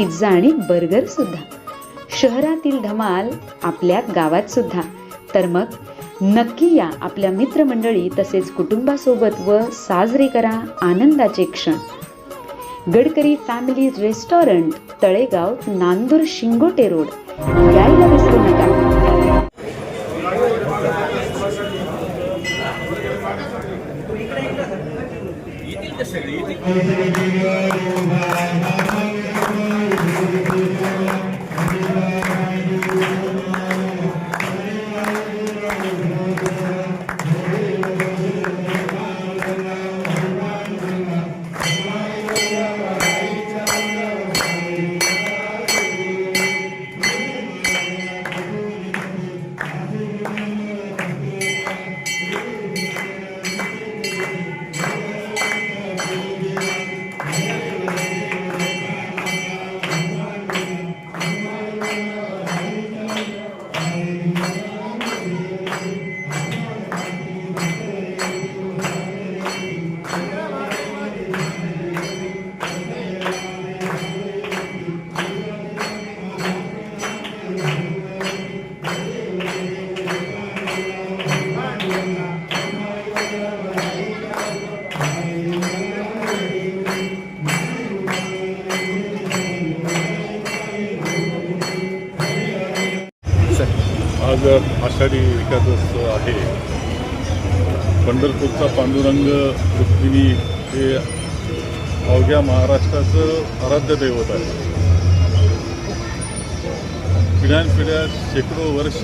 Pizza आणि burger सुद्धा. शहरातील धमाल आपल्या गावात सुद्धा. तर मग नक्की या आपल्या मित्रमंडळी तसेच कुटुंबासोबत व साजरे करा आनंदाचे क्षण. Gadkari family restaurant Talegaon Nandur Shingote road. यायला विसरू नका. येतील ते सगळे येतील आज आषाढी एकादस आहे. पंढरपूरचा पांडुरंग रुक्मिणी हे अवघ्या महाराष्ट्राचं आराध्य दैवत आहे. पिढ्यानपिढ्या शेकडो वर्ष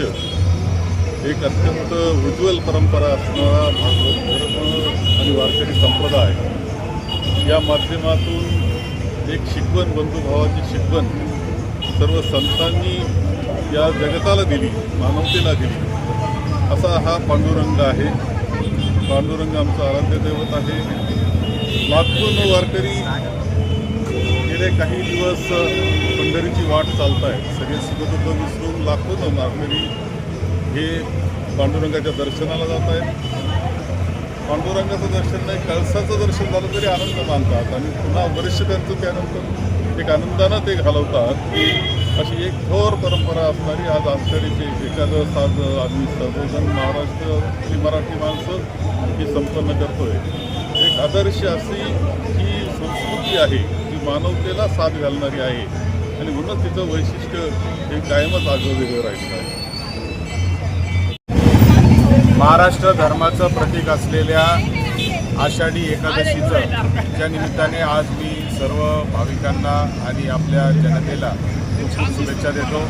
एक अत्यंत उज्ज्वल परंपरा असणारा भागवत धर्म आणि वारकरी संप्रदाय या माध्यमातून एक शिकवण बंधुभावाची शिकवण सर्व संतांनी या जगताला दिली मानवतेला दिली. असा हा पांडुरंग आहे. पांडुरंग आमचा आराध्य दैवत आहे. लाखोन वारकरी गेले काही दिवस पंढरीची वाट चालत आहेत सगळे सुखदुःख विसरून लाखोन वारकरी हे पांडुरंगाच्या दर्शनाला जात आहेत पांडुरंगाचं दर्शन नाही कळसाचं दर्शन झालं तरी आनंद मानतात. आणि पुन्हा वर्ष त्यांचं त्यानंतर एक आनंदानं ते घालवतात अशी एक थोर परंपरा असणारी आज आषाढीची एकादस आज आम्ही सर्वजण महाराष्ट्र मराठी माणसं ही संपन्न करतोय. एक आदर्श अशी ही संस्कृती आहे जी मानवतेला साथ घालणारी आहे आणि म्हणूनच तिचं वैशिष्ट्य हे कायमच आगळं वेगळं राहिलं आहे. महाराष्ट्र धर्माचं प्रतीक असलेल्या आषाढी एकादशीचं ज्या निमित्ताने आज मी सर्व भाविकांना आणि आपल्या जनतेला खूप खूप शुभेच्छा देतो.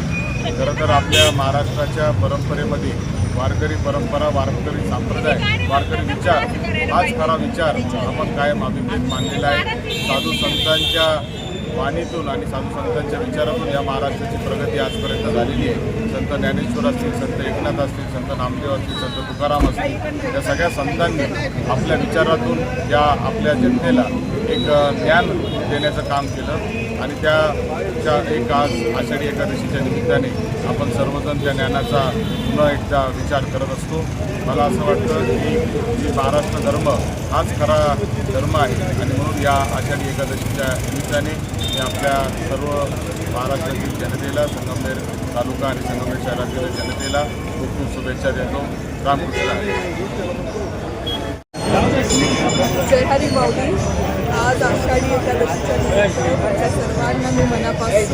खरं तर आपल्या महाराष्ट्राच्या परंपरेमध्ये वारकरी परंपरा वारकरी संप्रदाय वारकरी विचार हाच खरा विचार आपण कायम अभिप्रेत मानलेला आहे. साधू संतांच्या वाणीतून आणि साधू संतांच्या विचारातून या महाराष्ट्राची प्रगती आजपर्यंत झालेली आहे. संत ज्ञानेश्वर असतील संत एकनाथ असतील संत नामदेव असतील संत तुकाराम असतील या सगळ्या संतांनी आपल्या विचारातून या आपल्या जनतेला एक ज्ञान देण्याचं काम केलं. आणि त्या एक आज आषाढी एकादशीच्या निमित्ताने आपण सर्वजण त्या ज्ञानाचा पुन्हा एकदा विचार करत असतो. मला असं वाटतं की जी महाराष्ट्र धर्म हाच खरा धर्म आहे. आणि म्हणून या आषाढी एकादशीच्या निमित्ताने मी आपल्या सर्व महाराष्ट्रातील जनतेला संगमनेर तालुका आणि संगमनेर शहरातील जनतेला खूप खूप शुभेच्छा देतो. रामकृष्ण. जय हरी माऊली. आज आषाढी एकादशीच्या निमित्ताने तुमच्या सर्वांना मी मनापासून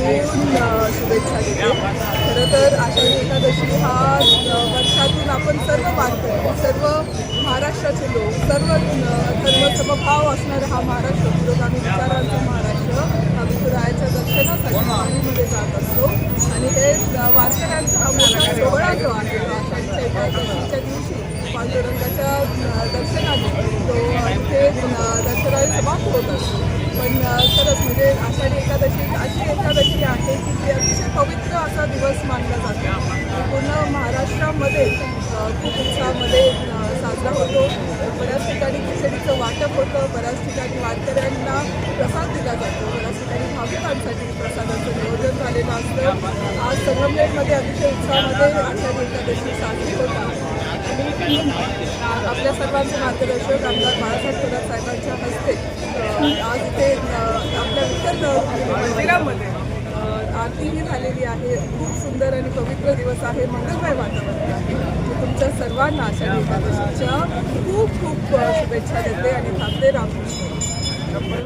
शुभेच्छा देते. खरं तर आषाढी एकादशी हा वर्षातून आपण सर्व मानतो सर्व महाराष्ट्राचे लोक सर्व सर्व धर्म समभाव असणारा हा महाराष्ट्र पुरोगामी विचारांचा महाराष्ट्र हा विठुरायाच्या दर्शनासाठी पाणीमध्ये जात असतो. आणि हे वारकऱ्यांचा हा मोठा सोहळा जो आहे तो आषाढीच्या एकादशीच्या दिवशी पांडुरंगाच्या अ, दर्शनाने तो इथे अ, दर्शनाने समाप्त होत पण खरंच म्हणजे आषाढी एकादशी अशी एकादशी आहे की ती अतिशय पवित्र असा दिवस मानला जातो. पूर्ण महाराष्ट्रामध्ये खूप उत्साहामध्ये साजरा होतो. बऱ्याच ठिकाणी खिचडीचं वाटप होतं. बऱ्याच ठिकाणी वारकऱ्यांना प्रसाद दिला जातो. बऱ्याच ठिकाणी भाविकांसाठी प्रसादाचं नियोजन झालेलं असतं. आज संगमनेरमध्ये अतिशय उत्साहामध्ये आषाढी एकादशी साजरी होतात आणि आपल्या सर्वांचे मार्गदर्शक आमदार बाळासाहेब थोरात साहेबांच्या हस्ते आज इथे आपल्या उत्तर मंदिरामध्ये आरतीही झालेली आहे. खूप सुंदर आणि पवित्र दिवस आहे. मंगलमय वातावरण आहे. मी तुमच्या सर्वांना अशा एकादशीच्या खूप खूप शुभेच्छा देते आणि थांबते रामकृष्ण